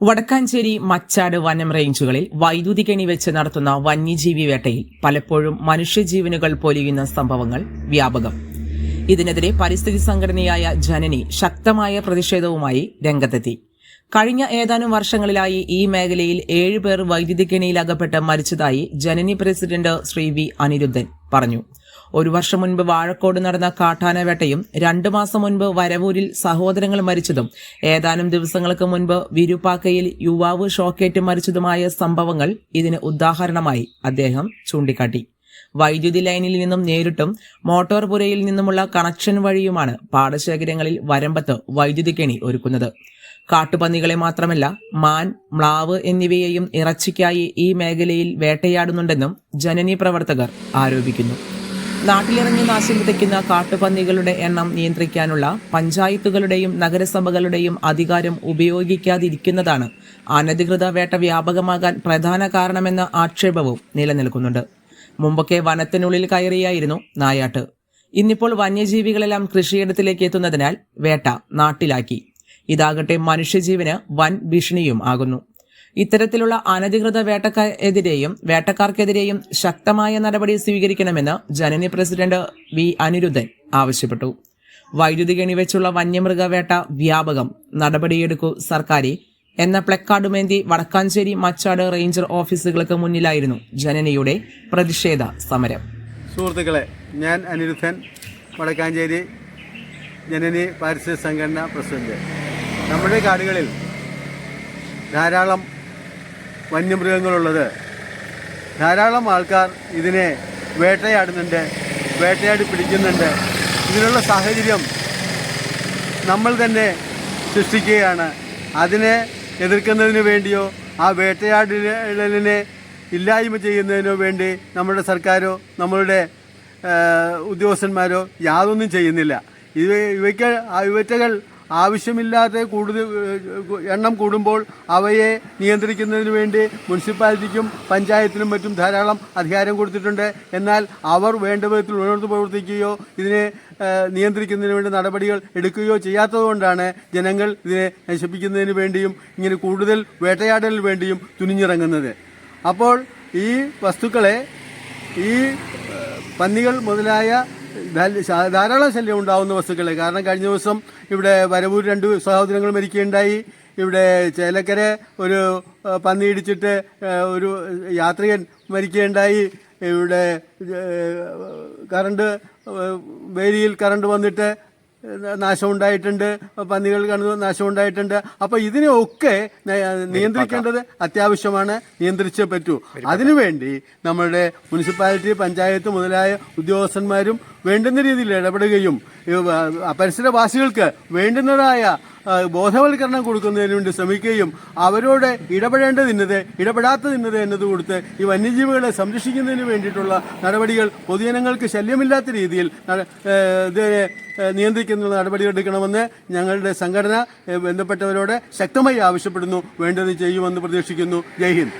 വടക്കാഞ്ചേരി മച്ചാട് വനം റേഞ്ചുകളിൽ വൈദ്യുതി കെണി വെച്ച് നടത്തുന്ന വന്യജീവി വേട്ടയിൽ പലപ്പോഴും മനുഷ്യജീവനുകൾ പൊലിയുന്ന സംഭവങ്ങൾ വ്യാപകം. ഇതിനെതിരെ പരിസ്ഥിതി സംഘടനയായ ജനനി ശക്തമായ പ്രതിഷേധവുമായി രംഗത്തെത്തി. കഴിഞ്ഞ ഏതാനും വർഷങ്ങളിലായി ഈ മേഖലയിൽ ഏഴുപേർ വൈദ്യുതി കെണിയിൽ അകപ്പെട്ട് മരിച്ചതായി ജനനി പ്രസിഡന്റ് ശ്രീ വി അനിരുദ്ധൻ. പറഞ്ഞു. ഒരു വർഷം മുൻപ് വാഴക്കോട് നടന്ന കാട്ടാന വേട്ടയും രണ്ടു മാസം മുൻപ് വരവൂരിൽ സഹോദരങ്ങൾ മരിച്ചതും ഏതാനും ദിവസങ്ങൾക്ക് മുൻപ് വിരുപ്പാക്കയിൽ യുവാവ് ഷോക്കേറ്റ് മരിച്ചതുമായ സംഭവങ്ങൾ ഇതിന് ഉദാഹരണമായി അദ്ദേഹം ചൂണ്ടിക്കാട്ടി. വൈദ്യുതി ലൈനിൽ നിന്നും നേരിട്ടും മോട്ടോർ പുരയിൽ നിന്നുമുള്ള കണക്ഷൻ വഴിയുമാണ് പാടശേഖരങ്ങളിൽ വരമ്പത്ത് വൈദ്യുതി കെണി ഒരുക്കുന്നത്. കാട്ടുപന്നികളെ മാത്രമല്ല മാൻ മ്ലാവ് എന്നിവയെയും ഇറച്ചിക്കായി ഈ മേഖലയിൽ വേട്ടയാടുന്നുണ്ടെന്നും ജനനി പ്രവർത്തകർ ആരോപിക്കുന്നു. നാട്ടിലിറങ്ങി നാശം വിതയ്ക്കുന്ന കാട്ടുപന്നികളുടെ എണ്ണം നിയന്ത്രിക്കാനുള്ള പഞ്ചായത്തുകളുടെയും നഗരസഭകളുടെയും അധികാരം ഉപയോഗിക്കാതിരിക്കുന്നതാണ് അനധികൃത വേട്ട വ്യാപകമാകാൻ പ്രധാന കാരണമെന്ന ആക്ഷേപവും നിലനിൽക്കുന്നുണ്ട്. മുമ്പൊക്കെ വനത്തിനുള്ളിൽ കയറിയായിരുന്നു നായാട്ട്. ഇന്നിപ്പോൾ വന്യജീവികളെല്ലാം കൃഷിയിടത്തിലേക്ക് എത്തുന്നതിനാൽ വേട്ട നാട്ടിലാക്കി. ഇതാകട്ടെ മനുഷ്യജീവന് വൻ ഭീഷണിയും ആകുന്നു. ഇത്തരത്തിലുള്ള അനധികൃത വേട്ടക്കെതിരെയും വേട്ടക്കാർക്കെതിരെയും ശക്തമായ നടപടി സ്വീകരിക്കണമെന്ന് ജനനി പ്രസിഡന്റ് വി അനിരുദ്ധൻ ആവശ്യപ്പെട്ടു. വൈദ്യുതി കെണിവെച്ചുള്ള വന്യമൃഗ വേട്ട വ്യാപകം. നടപടിയെടുക്കൂ സർക്കാർ എന്ന പ്ലക്കാർഡുമേന്തി വടക്കാഞ്ചേരി മച്ചാട് റേഞ്ചർ ഓഫീസുകൾക്ക് മുന്നിലായിരുന്നു ജനനിയുടെ പ്രതിഷേധ സമരം. സുഹൃത്തുക്കളെ ഞാൻ അനിരുദ്ധൻ വടക്കാഞ്ചേരി ജനനി പാരിസ്ഥിതിക സംഘടന പ്രസിഡന്റ്. നമ്മുടെ കാടുകളിൽ ധാരാളം വന്യമൃഗങ്ങളുള്ളത്. ധാരാളം ആൾക്കാർ ഇതിനെ വേട്ടയാടുന്നുണ്ട് വേട്ടയാടി പിടിക്കുന്നുണ്ട്. ഇതിനുള്ള സാഹചര്യം നമ്മൾ തന്നെ സൃഷ്ടിക്കുകയാണ്. അതിനെ എതിർക്കുന്നതിന് വേണ്ടിയോ ആ വേട്ടയാടിനെ ഇല്ലായ്മ ചെയ്യുന്നതിനോ വേണ്ടി നമ്മുടെ സർക്കാരോ നമ്മളുടെ ഉദ്യോഗസ്ഥന്മാരോ യാതൊന്നും ചെയ്യുന്നില്ല. ഇവ ഇവയ്ക്ക് ഇവറ്റകൾ ആവശ്യമില്ലാതെ കൂടുതൽ എണ്ണം കൂടുമ്പോൾ അവയെ നിയന്ത്രിക്കുന്നതിന് വേണ്ടി മുനിസിപ്പാലിറ്റിക്കും പഞ്ചായത്തിനും മറ്റും ധാരാളം അധികാരം കൊടുത്തിട്ടുണ്ട്. എന്നാൽ അവർ വേണ്ട വിധത്തിൽ ഉണർന്നു പ്രവർത്തിക്കുകയോ ഇതിനെ നിയന്ത്രിക്കുന്നതിന് വേണ്ടി നടപടികൾ എടുക്കുകയോ ചെയ്യാത്തതുകൊണ്ടാണ് ജനങ്ങൾ ഇതിനെ നശിപ്പിക്കുന്നതിന് വേണ്ടിയും ഇങ്ങനെ കൂടുതൽ വേട്ടയാടലിന് വേണ്ടിയും തുനിഞ്ഞിറങ്ങുന്നത്. അപ്പോൾ ഈ വസ്തുക്കളെ ഈ പന്നികൾ മുതലായ ധാരാളം ശല്യം ഉണ്ടാവുന്ന വസ്തുക്കളെ. കാരണം കഴിഞ്ഞ ദിവസം ഇവിടെ വരവൂർ രണ്ട് സഹോദരങ്ങൾ മരിക്കുകയുണ്ടായി. ഇവിടെ ചേലക്കര ഒരു പന്നി ഇടിച്ചിട്ട് ഒരു യാത്രികൻ മരിക്കുകയുണ്ടായി. ഇവിടെ കറണ്ട് വേലിയിൽ കറണ്ട് വന്നിട്ട് നാശമുണ്ടായിട്ടുണ്ട്. പന്നികൾ കണ്ടു നാശമുണ്ടായിട്ടുണ്ട്. അപ്പൊ ഇതിനെയൊക്കെ നിയന്ത്രിക്കേണ്ടത് അത്യാവശ്യമാണ്. നിയന്ത്രിച്ചേ പറ്റൂ. അതിനുവേണ്ടി നമ്മളുടെ മുനിസിപ്പാലിറ്റി പഞ്ചായത്ത് മുതലായ ഉദ്യോഗസ്ഥന്മാരും വേണ്ടുന്ന രീതിയിൽ ഇടപെടുകയും പരിസരവാസികൾക്ക് വേണ്ടുന്നതായ ബോധവൽക്കരണം കൊടുക്കുന്നതിന് വേണ്ടി ശ്രമിക്കുകയും അവരോട് ഇടപെടേണ്ടതിന്നത് ഇടപെടാത്തതിന്നത് എന്നത് കൊടുത്ത് ഈ വന്യജീവികളെ സംരക്ഷിക്കുന്നതിന് വേണ്ടിയിട്ടുള്ള നടപടികൾ പൊതുജനങ്ങൾക്ക് ശല്യമില്ലാത്ത രീതിയിൽ ഇതുവരെ നിയന്ത്രിക്കുന്ന നടപടികൾ എടുക്കണമെന്ന് ഞങ്ങളുടെ സംഘടന ബന്ധപ്പെട്ടവരോട് ശക്തമായി ആവശ്യപ്പെടുന്നു. വേണ്ടത് ചെയ്യുമെന്ന് പ്രതീക്ഷിക്കുന്നു. ജയ് ഹിന്ദ്.